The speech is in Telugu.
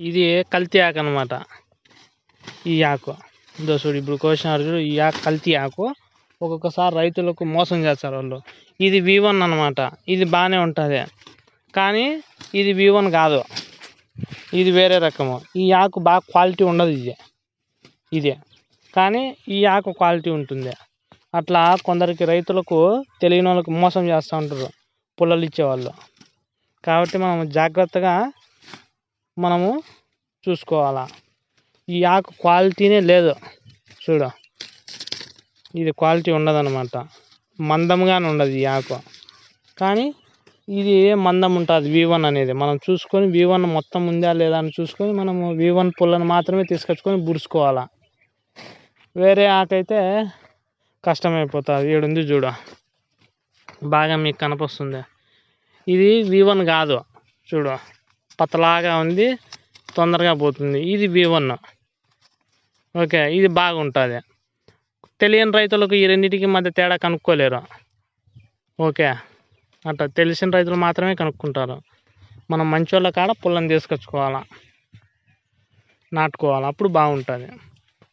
ఇది కల్తీ ఆకు అనమాట ఈ ఆకు. ఇదో చూడు ఇప్పుడు కోసినారు చూడు ఈ ఆకు కల్తీ ఆకు. ఒక్కొక్కసారి రైతులకు మోసం చేస్తారు వాళ్ళు. ఇది వి వన్ అనమాట ఇది బాగానే ఉంటుంది. కానీ ఇది వి వన్ కాదు. ఇది వేరే రకము. ఈ ఆకు బాగా క్వాలిటీ ఉండదు ఇది. ఇదే. కానీ ఈ ఆకు క్వాలిటీ ఉంటుంది. అట్లా కొందరికి రైతులకు తెలియని వాళ్ళకి మోసం చేస్తూ ఉంటారు. పుల్లలు ఇచ్చేవాళ్ళు. కాబట్టి మనం జాగ్రత్తగా మనము చూసుకోవాలా. ఈ ఆకు క్వాలిటీనే లేదు. చూడు. ఇది క్వాలిటీ ఉండదన్నమాట. మందంగానే ఉండదు ఈ ఆకు. కానీ ఇది మందం ఉంటుంది వి వన్ అనేది. మనం చూసుకొని వి వన్ మొత్తం ఉందా లేదా అని చూసుకొని మనము వి వన్ పుల్లను మాత్రమే తీసుకొచ్చుకొని బుడుచుకోవాలా. వేరే ఆకైతే కష్టమైపోతుంది. ఈడుంది చూడు. బాగా మీకు కనిపిస్తుంది. ఇది వి వన్ కాదు. చూడు. పతలాగా ఉంది తొందరగా పోతుంది. ఇది వి వన్ ఓకే ఇది బాగుంటుంది. తెలియని రైతులకు ఈ రెండింటికి మధ్య తేడా కనుక్కోలేరు. ఓకే అట్లా తెలిసిన రైతులు మాత్రమే కనుక్కుంటారు. మనం మంచోళ్ళ కాడ పుల్లని తీసుకొచ్చుకోవాలా నాటుకోవాలి అప్పుడు బాగుంటుంది.